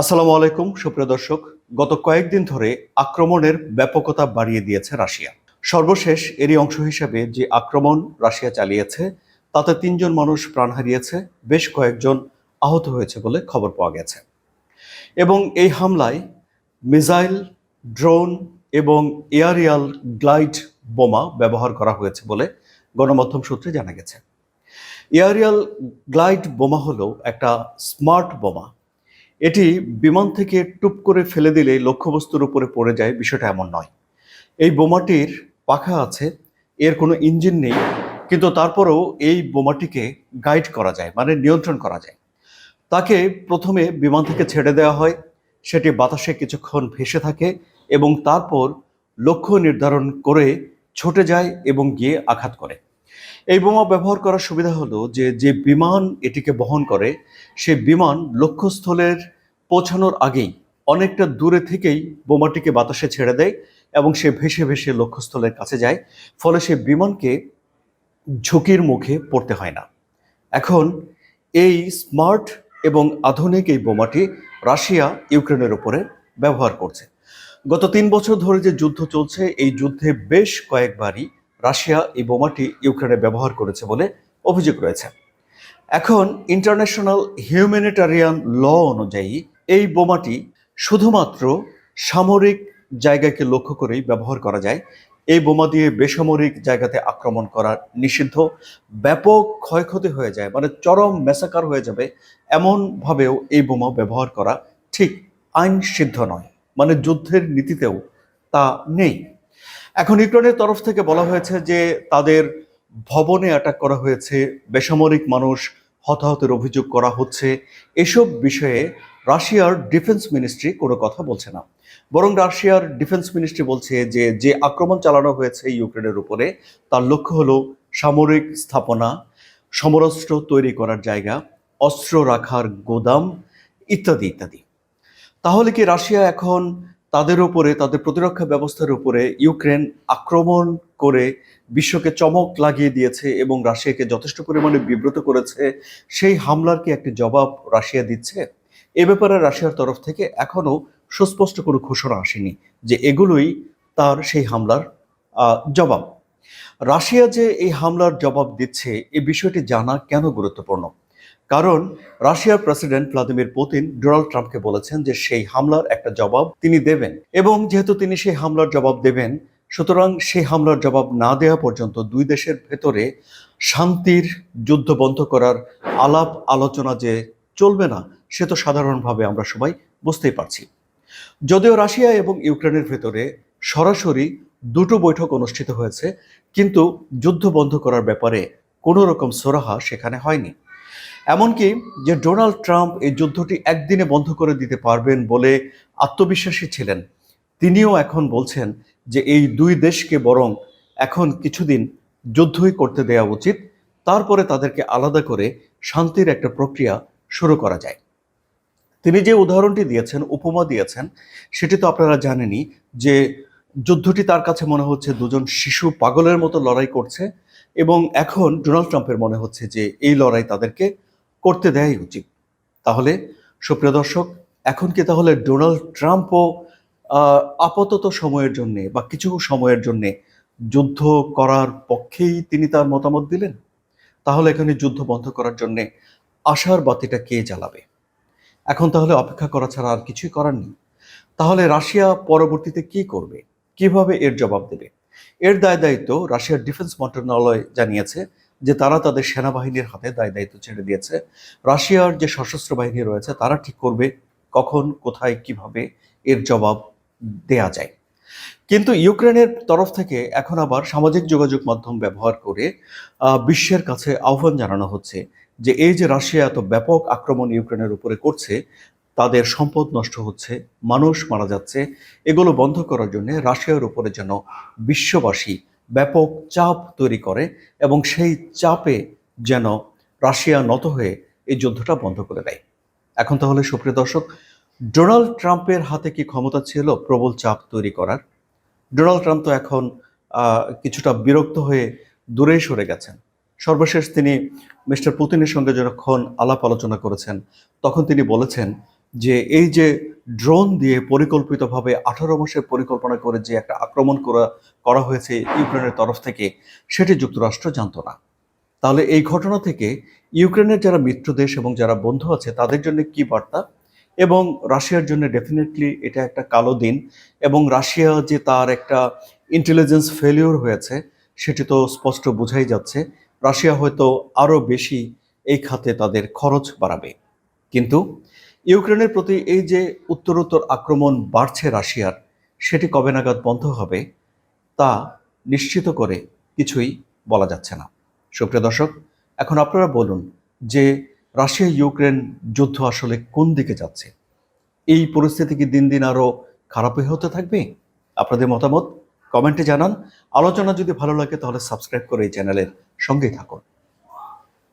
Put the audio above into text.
আসসালামু আলাইকুম, সুপ্রিয় দর্শক। গত কয়েকদিন ধরে আক্রমণের ব্যাপকতা বাড়িয়ে দিয়েছে রাশিয়া। সর্বশেষ এরই অংশ হিসেবে যে আক্রমণ রাশিয়া চালিয়েছে, তাতে তিনজন মানুষ প্রাণ হারিয়েছে, বেশ কয়েকজন আহত হয়েছে বলে খবর পাওয়া গেছে। এবং এই হামলায় মিসাইল, ড্রোন এবং এয়ারিয়াল গ্লাইড বোমা ব্যবহার করা হয়েছে বলে গণমাধ্যম সূত্রে জানা গেছে। এয়ারিয়াল গ্লাইড বোমা হলো একটা স্মার্ট বোমা এটি বিমান থেকে টুপ করে ফেলে দিলে লক্ষ্যবস্তুর উপরে পড়ে যায়, বিষয়টা এমন নয়। এই বোমাটির পাখা আছে, এর কোনো ইঞ্জিন নেই, কিন্তু তারপরেও এই বোমাটিকে গাইড করা যায় মানে নিয়ন্ত্রণ করা যায়। তাকে প্রথমে বিমান থেকে ছেড়ে দেওয়া হয়, সেটি বাতাসে কিছুক্ষণ ভেসে থাকে এবং তারপর লক্ষ্য নির্ধারণ করে ছুটে যায় এবং গিয়ে আঘাত করে। এই বোমা ব্যবহার করার সুবিধা হলো যে যে বিমান এটিকে বহন করে, সে বিমান লক্ষ্যস্থলের পৌঁছানোর আগেই অনেকটা দূরে থেকেই বোমাটিকে বাতাসে ছেড়ে দেয় এবং সে ভেসে ভেসে লক্ষ্যস্থলের কাছে যায়, ফলে সে বিমানকে ঝুঁকির মুখে পড়তে হয় না। এখন এই স্মার্ট এবং আধুনিক এই বোমাটি রাশিয়া ইউক্রেনের উপরে ব্যবহার করছে। গত তিন বছর ধরে যে যুদ্ধ চলছে, এই যুদ্ধে বেশ কয়েকবারই রাশিয়া এই বোমাটি ইউক্রেনে ব্যবহার করেছে বলে অভিযোগ রয়েছে। এখন ইন্টারন্যাশনাল হিউম্যানিটারিয়ান ল অনুযায়ী এই বোমাটি শুধুমাত্র সামরিক জায়গাকে লক্ষ্য করেই ব্যবহার করা যায়। এই বোমা দিয়ে বেসামরিক জায়গাতে আক্রমণ করা নিষিদ্ধ, ব্যাপক ক্ষয়ক্ষতি হয়ে যায় মানে চরম মেসাকার হয়ে যাবে এমনভাবেও এই বোমা ব্যবহার করা ঠিক আইন সিদ্ধ নয় মানে যুদ্ধের নীতিতেও তা নেই। এখন ইউক্রেনের তরফ থেকে বলা হয়েছে যে তাদের ভবনে অ্যাটাক করা হয়েছে, বেসামরিক মানুষ হতাহতের অভিযোগ করা হচ্ছে। এসব বিষয়ে রাশিয়ার ডিফেন্স মিনিস্ট্রি কোনো কথা বলছে না। বরং রাশিয়ার ডিফেন্স মিনিস্ট্রি বলছে যে যে আক্রমণ চালানো হয়েছে ইউক্রেনের উপরে, তার লক্ষ্য হলো সামরিক স্থাপনা, সমরাস্ত্র তৈরি করার জায়গা, অস্ত্র রাখার গোদাম, ইত্যাদি ইত্যাদি। তাহলে কি রাশিয়া এখন তাদের উপরে, তাদের প্রতিরক্ষা ব্যবস্থার উপরে ইউক্রেন আক্রমণ করে বিশ্বকে চমক লাগিয়ে দিয়েছে এবং রাশিয়াকে যথেষ্ট পরিমাণে বিব্রত করেছে, সেই হামলার কি একটি জবাব রাশিয়া দিচ্ছে? এ ব্যাপারে রাশিয়ার তরফ থেকে এখনও সুস্পষ্ট কোনো ঘোষণা আসেনি যে এগুলোই তার সেই হামলার জবাব। রাশিয়া যে এই হামলার জবাব দিচ্ছে এই বিষয়টি জানা কেন গুরুত্বপূর্ণ? কারণ রাশিয়ার প্রেসিডেন্ট ভ্লাদিমির পুতিন ডোনাল্ড ট্রাম্পকে বলেছেন যে সেই হামলার একটা জবাব তিনি দেবেন। এবং যেহেতু তিনি সেই হামলার জবাব দেবেন, সুতরাং সেই হামলার জবাব না দেওয়া পর্যন্ত দুই দেশের ভেতরে শান্তির যুদ্ধ বন্ধ করার আলাপ আলোচনা যে চলবে না, সে তো সাধারণভাবে আমরা সবাই বুঝতেই পারছি। যদিও রাশিয়া এবং ইউক্রেনের ভেতরে সরাসরি দুটো বৈঠক অনুষ্ঠিত হয়েছে, কিন্তু যুদ্ধ বন্ধ করার ব্যাপারে কোনো রকম সোরাহা সেখানে হয়নি। এমনকি যে ডোনাল্ড ট্রাম্প এই যুদ্ধটি একদিনে বন্ধ করে দিতে পারবেন বলে আত্মবিশ্বাসী ছিলেন, তিনিও এখন বলছেন যে এই দুই দেশকে বরং এখন কিছুদিন যুদ্ধই করতে দেওয়া উচিত, তারপরে তাদেরকে আলাদা করে শান্তির একটা প্রক্রিয়া শুরু করা যায়। তিনি যে উদাহরণটি দিয়েছেন, উপমা দিয়েছেন, সেটি তো আপনারা জানেনই যে যুদ্ধটি তার কাছে মনে হচ্ছে দুজন শিশু পাগলের মতো লড়াই করছে এবং এখন ডোনাল্ড ট্রাম্পের মনে হচ্ছে যে এই লড়াই তাদেরকে করতে দেয়াই উচিত। তাহলে, সুপ্রিয় দর্শক, এখন কি তাহলে ডোনাল্ড ট্রাম্পও আপাতত সময়ের জন্যে বা কিছু সময়ের জন্যে যুদ্ধ করার পক্ষেই তিনি তার মতামত দিলেন? তাহলে এখানে যুদ্ধ বন্ধ করার জন্যে আশার বাতিটা কে জ্বালাবে? এখন তাহলে অপেক্ষা করা ছাড়া আর কিছুই করার নেই। তাহলে রাশিয়া পরবর্তীতে কি করবে? কীভাবে এর জবাব দেবে? এর দায় দায়িত্ব রাশিয়ার ডিফেন্স মন্ত্রণালয় জানিয়েছে। যে তারা তাদের সেনাবাহিনীর হাতে দায় দায়িত্ব ছেড়ে দিয়েছে। রাশিয়ার যে সশস্ত্র বাহিনী রয়েছে, তারা ঠিক করবে কখন, কোথায়, কীভাবে এর জবাব দেয়া যায়। কিন্তু ইউক্রেনের তরফ থেকে এখন আবার সামাজিক যোগাযোগ মাধ্যম ব্যবহার করে বিশ্বের কাছে আহ্বান জানানো হচ্ছে যে এই যে রাশিয়া এত ব্যাপক আক্রমণ ইউক্রেনের উপরে করছে, তাদের সম্পদ নষ্ট হচ্ছে, মানুষ মারা যাচ্ছে, এগুলো বন্ধ করার জন্য রাশিয়ার উপরে যেন বিশ্ববাসী ব্যাপক চাপ তৈরি করে এবং সেই চাপে যেন রাশিয়া নত হয়ে এই যুদ্ধটা বন্ধ করে দেয়। এখন তাহলে সুপ্রিয় দর্শক, ডোনাল্ড ট্রাম্পের হাতে কি ক্ষমতা ছিল? প্রবল চাপ তৈরি করার। ডোনাল্ড ট্রাম্প তো এখন কিছুটা বিরক্ত হয়ে দূরেই সরে গেছেন। সর্বশেষ তিনি মিস্টার পুতিনের সঙ্গে যখন আলাপ আলোচনা করেছেন, তখন তিনি বলেছেন যে, এই যে ড্রোন দিয়ে পরিকল্পিতভাবে আঠারো মাসের পরিকল্পনা করে যে একটা আক্রমণ করা করা হয়েছে ইউক্রেনের তরফ থেকে, সেটি যুক্তরাষ্ট্র জানতো না। তাহলে এই ঘটনা থেকে ইউক্রেনের যারা মিত্র দেশ এবং যারা বন্ধু আছে, তাদের জন্য কি বার্তা? এবং রাশিয়ার জন্য ডেফিনেটলি এটা একটা কালো দিন এবং রাশিয়া যে তার একটা ইন্টেলিজেন্স ফেলিওর হয়েছে, সেটি তো স্পষ্ট বোঝাই যাচ্ছে। রাশিয়া হয়তো আরও বেশি এই খাতে তাদের খরচ বাড়াবে। কিন্তু ইউক্রেনের প্রতি এই যে উত্তরোত্তর আক্রমণ বাড়ছে রাশিয়ার, সেটি কবে নাগাদ বন্ধ হবে তা নিশ্চিত করে কিছুই বলা যাচ্ছে না। সুপ্রিয় দর্শক, এখন আপনারা বলুন যে রাশিয়া ইউক্রেন যুদ্ধ আসলে কোন দিকে যাচ্ছে? এই পরিস্থিতি কি দিন দিন আরও খারাপই হতে থাকবে? আপনাদের মতামত কমেন্টে জানান। আলোচনা যদি ভালো লাগে তাহলে সাবস্ক্রাইব করে এই চ্যানেলের সঙ্গেই থাকুন।